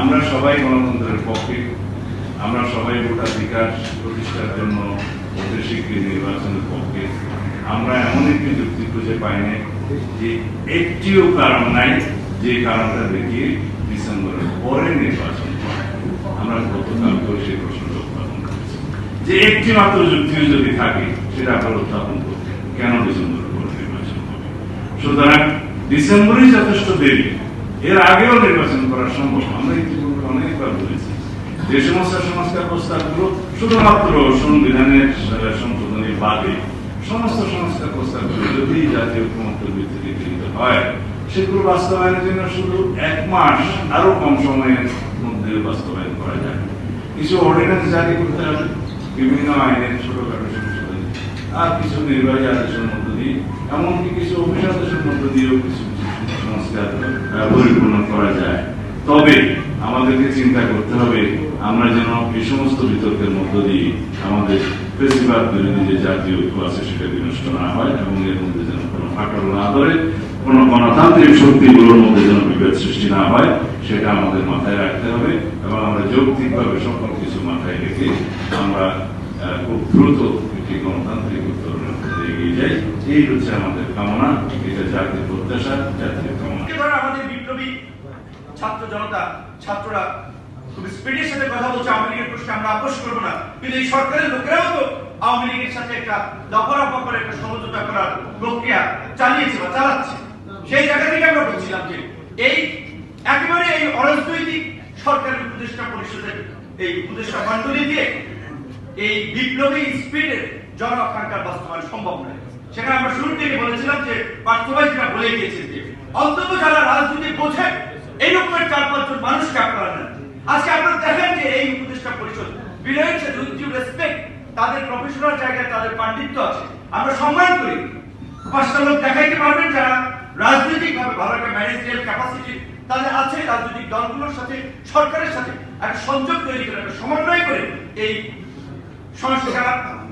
আমরা সবাই গণতন্ত্রের পক্ষে। আমরা সবাই ভোটাধিকার প্রতিষ্ঠার জন্য অতি শীঘ্রই নির্বাচনের পক্ষে। আমরা এমন একটি যুক্তি খুঁজে পাই নাই যে একটিও কারণ নাই যে কারণটা দেখিয়ে ডিসেম্বরের পরে নির্বাচন। আমরা গতকালকেও সেই প্রশ্নটা উত্থাপন করেছি। যে একটি মাত্র যুক্তিও যদি থাকে, সেটা আপনারা উত্থাপন করবেন কেন ডিসেম্বরের পরে নির্বাচন হবে? সুতরাং ডিসেম্বরই যথেষ্ট দেরি। এর আগেও নির্বাচন করা সম্ভব আমরা ইতিপূর্বে অনেকবার বলেছি। যে সমস্ত সংস্কার প্রস্তাবগুলো শুধুমাত্র সংবিধানের আহ, সংশোধনী বাদে সমস্ত সংস্কার প্রস্তাবগুলো যদি জাতীয় ঐক্যমত্য ভিত্তিতে গৃহীত হয় সেগুলো বাস্তবায়নের জন্য শুধু এক মাস আরও কম সময়ের মধ্যে বাস্তবায়ন করা যায়। কিছু অর্ডিন্যান্স জারি করতে হবে বিভিন্ন আইনের ছোটখাটো সংশোধনী আর কিছু নির্বাহী আদেশের মধ্য দিয়ে এমনকি কিছু অফিস আদেশের মধ্য দিয়েও কিছু সংস্কার পরিপূর্ণ করা যায়। তবে আমাদেরকে চিন্তা করতে হবে, আমরা যেন এই সমস্ত বিতর্কের মধ্য দিয়ে আমাদের বেশিরভাগ বিরোধী যে জাতীয় ঐক্য আছে, সেটা বিনষ্ট না হয় এবং এর মধ্যে যেন কোনো ফাটল না ধরে, কোনো গণতান্ত্রিক শক্তিগুলোর মধ্যে যেন বিভেদ সৃষ্টি না হয়, সেটা আমাদের মাথায় রাখতে হবে এবং আমরা যৌক্তিকভাবে সকল কিছু মাথায় রেখে আমরা খুব দ্রুত একটি গণতান্ত্রিক উত্তরণের এগিয়ে যাই, এই হচ্ছে আমাদের কামনা, এটা জাতির প্রত্যাশা, জাতির কামনা। আমাদের বিপ্লবী ছাত্র জনতা, ছাত্ররা খুব স্পিডের সাথে কথা বলছে, আওয়ামী লীগের প্রশ্নে আমরা আপোষ করব না। কিন্তু এই সরকারের লোকেরাও তো আওয়ামী লীগের সাথে একটা দফারফা করে একটা সমঝোতা করার প্রক্রিয়া চালিয়েছে বা চালাচ্ছে। সেই জায়গা থেকে আমরা বলছিলাম যে এই একেবারে এই অরাজনৈতিক সরকারের উপদেষ্টা পরিষদের এই উপদেষ্টা মন্ডলী দিয়ে এই বিপ্লবী স্পিডের জন বাস্তবায়ন সম্ভব নয়। সেখানে আমরা শুরু থেকে বলেছিলাম যে পার্থভাই যেটা বলে গিয়েছেন যে অন্তত যারা রাজনীতি বোঝেন, এই রকমের চার পাঁচজন মানুষকে আপনারা নেন। আজকে আপনারা দেখেন যে এই উপদেষ্টা পরিষদ রেসপেক্ট, তাদের প্রফেশনাল জায়গায় তাদের পাণ্ডিত্য আছে। আমরা সম্মান করি। পাঁচটা লোক দেখাইতে পারবেন যারা রাজনৈতিক ভাবে ভালো একটা ক্যাপাসিটি তাদের আছে রাজনৈতিক দলগুলোর সাথে, সরকারের সাথে একটা সংযোগ তৈরি করে, একটা সমন্বয় করে এই সংস্কার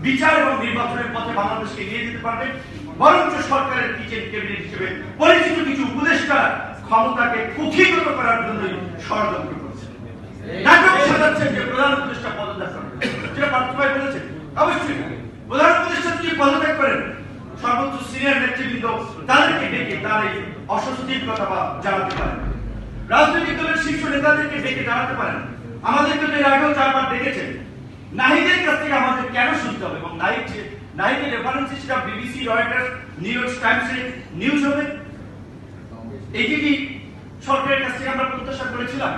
বিচার এবং নির্বাচনের পথে বাংলাদেশকে নিয়ে যেতে পারবে। বরঞ্চ সরকারের কিচেন ক্যাবিনেট হিসেবে পরিচিত কিছু উপদেষ্টা ক্ষমতাকে কুক্ষিগত করার জন্যই ষড়যন্ত্র করছে। রাজনৈতিক দলের শীর্ষ নেতাদেরকে ডেকে জানাতে পারেন। আমাদেরকে এর আগেও চারবার ডেকেছেন। নাহিদের কাছ থেকে আমাদের কেন শুনতে হবে? এবং নাহিদ নাহিদের রেফারেন্স সেটা বিবিসি রয়টার্স নিউ ইয়র্ক টাইমসে নিউজ হবে। এই কি সরকারের কাছ থেকে আমরা প্রত্যাশা করেছিলাম?